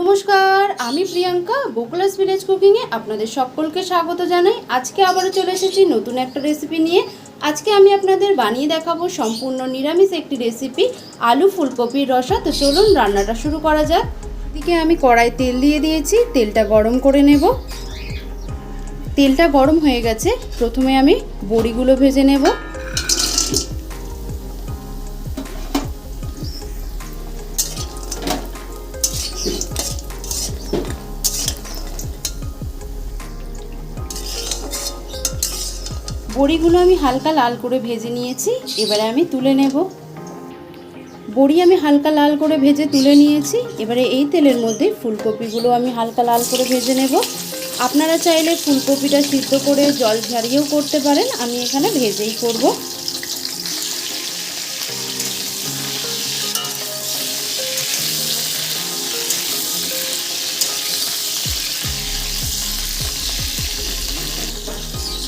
নমস্কার, আমি প্রিয়াঙ্কা বকুলাস ভিলেজ কুকিংয়ে আপনাদের সকলকে স্বাগত জানাই। আজকে আবারও চলে এসেছি নতুন একটা রেসিপি নিয়ে। আজকে আমি আপনাদের বানিয়ে দেখাবো সম্পূর্ণ নিরামিষ একটি রেসিপি আলু ফুলকপির রসা। তো চলুন রান্নাটা শুরু করা যাক। এদিকে আমি কড়াই তেল দিয়ে দিয়েছি, তেলটা গরম করে নেব। তেলটা গরম হয়ে গেছে, প্রথমে আমি বড়িগুলো ভেজে নেব। বড়িগুলো আমি হালকা লাল করে ভেজে নিয়েছি, এবারে আমি তুলে নেব। বড়ি আমি হালকা লাল করে ভেজে তুলে নিয়েছি, এবারে এই তেলের মধ্যে ফুলকপিগুলো আমি হালকা লাল করে ভেজে নেব। আপনারা চাইলে ফুলকপিটা সিদ্ধ করে জল ঝারিয়েও করতে পারেন, আমি এখানে ভেজেই করব।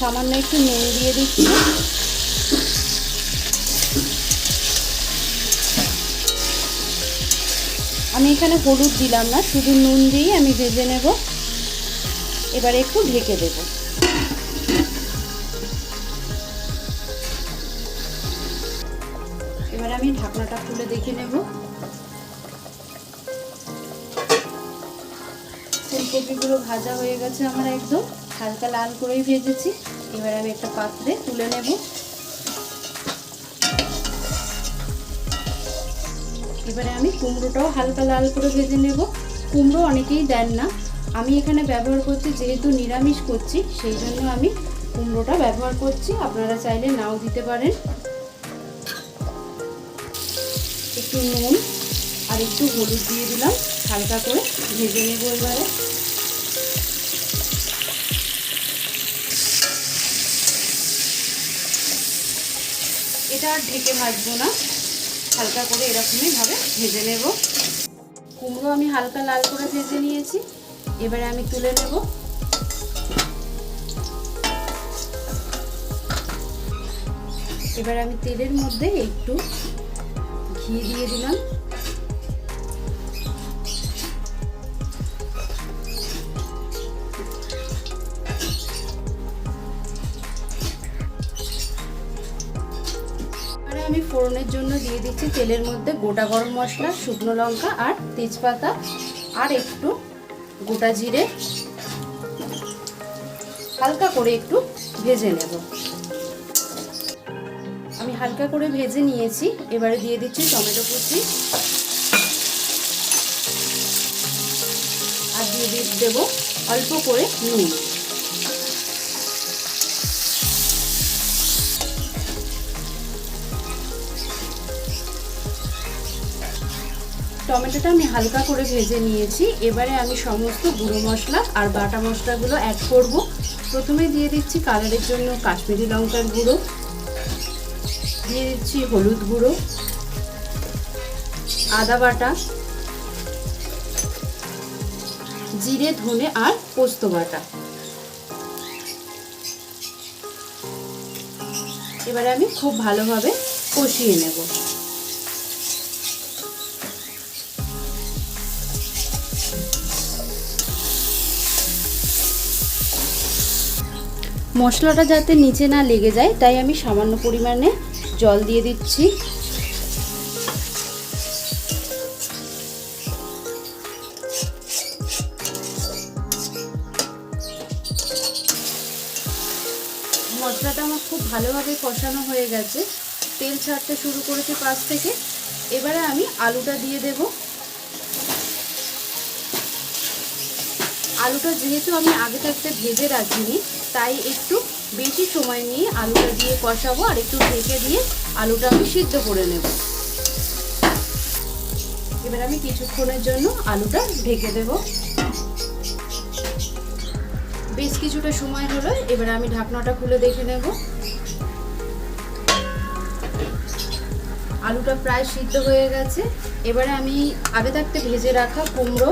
সামান্য একটু নুন দিয়ে দিচ্ছি। আমি এখানে হলুদ দিলাম না, শুধু নুন দিয়েই আমি ভেজে নেব। এবারে একটু ঢেকে দেব। এবারে আমি ঢাকনাটা খুলে দেখে নেব। ফুলকপিগুলো ভাজা হয়ে গেছে আমার একদম। হালকা লাল করেই ভেজেছি। এবার আমি একটা পাত্রে তুলে নেব। এবারে আমি কুমড়োটাও হালকা লাল করে ভেজে নেব। কুমড়ো অনেকেই দেন না। আমি এখানে ব্যবহার করছি, যেহেতু নিরামিষ করছি, সেই জন্য আমি কুমড়োটা ব্যবহার করছি। আপনারা চাইলে নাও দিতে পারেন। একটু নুন আর একটু হলুদ দিয়ে দিলাম। হালকা করে ভেজে নেব এবারে। এটা আর ঢেকে ভাজবো না। হালকা করে এরকমই ভাবে ভেজে নেব। কুমড়ো আমি হালকা লাল করে ভেজে নিয়েছি। এবারে আমি তুলে নেব। এবার আমি তেলের মধ্যে একটু ঘি দিয়ে দিলাম। আমি ফোড়নের জন্য দিয়ে দিচ্ছি তেলের মধ্যে গোটা গরম মশলা, শুকনো লঙ্কা আর তেজপাতা আর একটু গোটা জিরে। হালকা করে একটু ভেজে নেব। আমি হালকা করে ভেজে নিয়েছি। এবারে দিয়ে দিচ্ছি টমেটো কুচি। আর দিয়ে দেবো অল্প করে নুন। টমেটোটা আমি হালকা করে ভেজে নিয়েছি। এবারে আমি সমস্ত গুঁড়ো মশলা আর বাটা মশলাগুলো অ্যাড করব। প্রথমে দিয়ে দিচ্ছি কালারের জন্য কাশ্মীরি লঙ্কার গুঁড়ো। দিয়ে দিচ্ছি হলুদ গুঁড়ো। আদা বাটা। জিরে, ধনে আর পোস্ত বাটা। এবারে আমি খুব ভালোভাবে কষিয়ে নেব। মশলাটা যাতে নিচে না লেগে যায়, তাই আমি সামান্য পরিমাণে জল দিয়ে দিচ্ছি। মশলাটা আমার খুব ভালোভাবে কষানো হয়ে গেছে। তেল ছাড়তে শুরু করেছে পাশ থেকে। এবারে আমি আলুটা দিয়ে দেব। আলুটা যেহেতু আমি আগে থাকতে ভেজে রাখিনি তাই একটু বেশি সময় নিয়ে আলুটা দিয়ে কষাবো আর একটু ঢেকে দিয়ে আলুটা আমি সিদ্ধ করে নেব। এবার আমি কিছুক্ষণের জন্য আলুটা ঢেকে দেব। বেশ কিছুটা সময় হলো, এবার আমি ঢাকনাটা খুলে দেখে নেব। আলুটা প্রায় সিদ্ধ হয়ে গেছে। এবারে আমি আগে থাকতে ভেজে রাখা কুমড়ো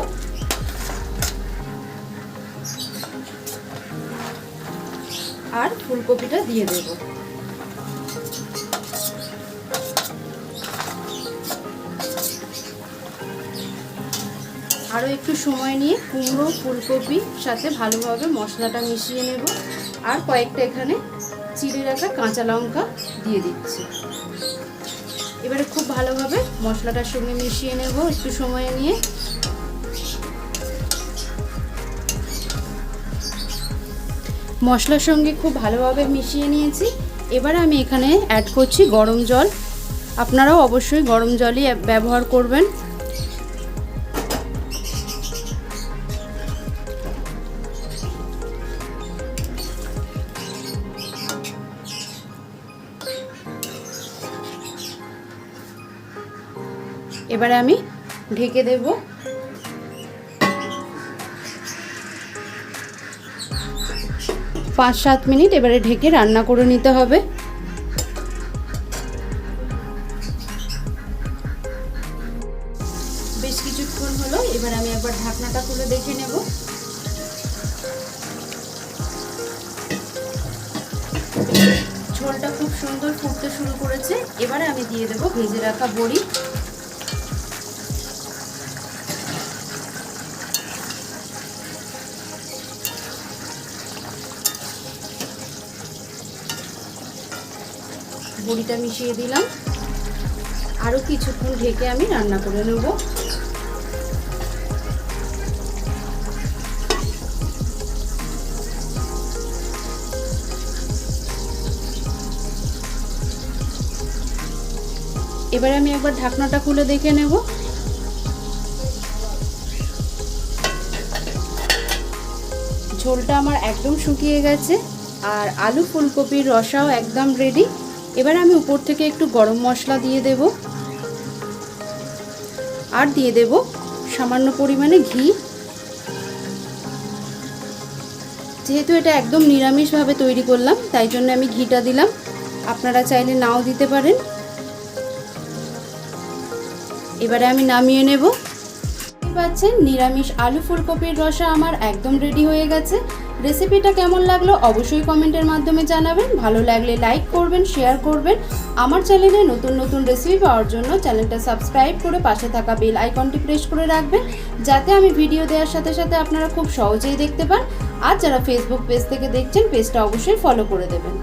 আর ফুলকপিটা দিয়ে দেব। আরও একটু সময় নিয়ে কুমড়ো, ফুলকপি, সাথে ভালোভাবে মশলাটা মিশিয়ে নেব। আর কয়েকটা এখানে চিড়ে রাখা কাঁচা লঙ্কা দিয়ে দিচ্ছি। এবারে খুব ভালোভাবে মশলাটার সঙ্গে মিশিয়ে নেব একটু সময় নিয়ে। মশলার সঙ্গে খুব ভালোভাবে মিশিয়ে নিয়েছি। এবার আমি এখানে অ্যাড করছি গরম জল। আপনারাও অবশ্যই গরম জলই ব্যবহার করবেন। এবারে আমি ঢেকে দেব। পাঁচ সাত মিনিট এবারে ঢেকে রান্না করে নিতে হবে। বেশ কিছুক্ষণ হলো, এবার আমি একবার ঢাকনাটা খুলে দেখে নেব। ঝোলটা খুব সুন্দর ফুটতে শুরু করেছে। এবারে আমি দিয়ে দেবো ভেজে রাখা বড়ি। বড়িটা মিশিয়ে দিলাম। আরও কিছুক্ষণ ঢেকে আমি রান্না করে নেব। এবারে আমি একবার ঢাকনাটা খুলে দেখে নেব। ঝোলটা আমার একদম শুকিয়ে গেছে, আর আলু ফুলকপির রসাও একদম রেডি এবার আমি উপর থেকে একটু গরম মশলা দিয়ে দেব। আর দিয়ে দেব সামান্য পরিমাণে ঘি। যেহেতু এটা একদম নিরামিষভাবে তৈরি করলাম, তাই জন্য আমি ঘিটা দিলাম। আপনারা চাইলে নাও দিতে পারেন। এবারে আমি নামিয়ে নেব। পাচ্ছেন, নিরামিষ আলু ফুলকপির রসা আমার একদম রেডি হয়ে গেছে। রেসিপিটা কেমন লাগল অবশ্যই কমেন্টের মাধ্যমে জানাবেন। ভালো লাগলে লাইক করবেন, শেয়ার করবেন। আমার চ্যানেলে নতুন নতুন রেসিপি পাওয়ার জন্য চ্যানেলটা সাবস্ক্রাইব করে পাশে থাকা বেল আইকনটি প্রেস করে রাখবেন, যাতে আমি ভিডিও দেওয়ার সাথে সাথে আপনারা খুব সহজেই দেখতে পান। আর যারা ফেসবুক পেজ থেকে দেখছেন পেজটা অবশ্যই ফলো করে দেবেন।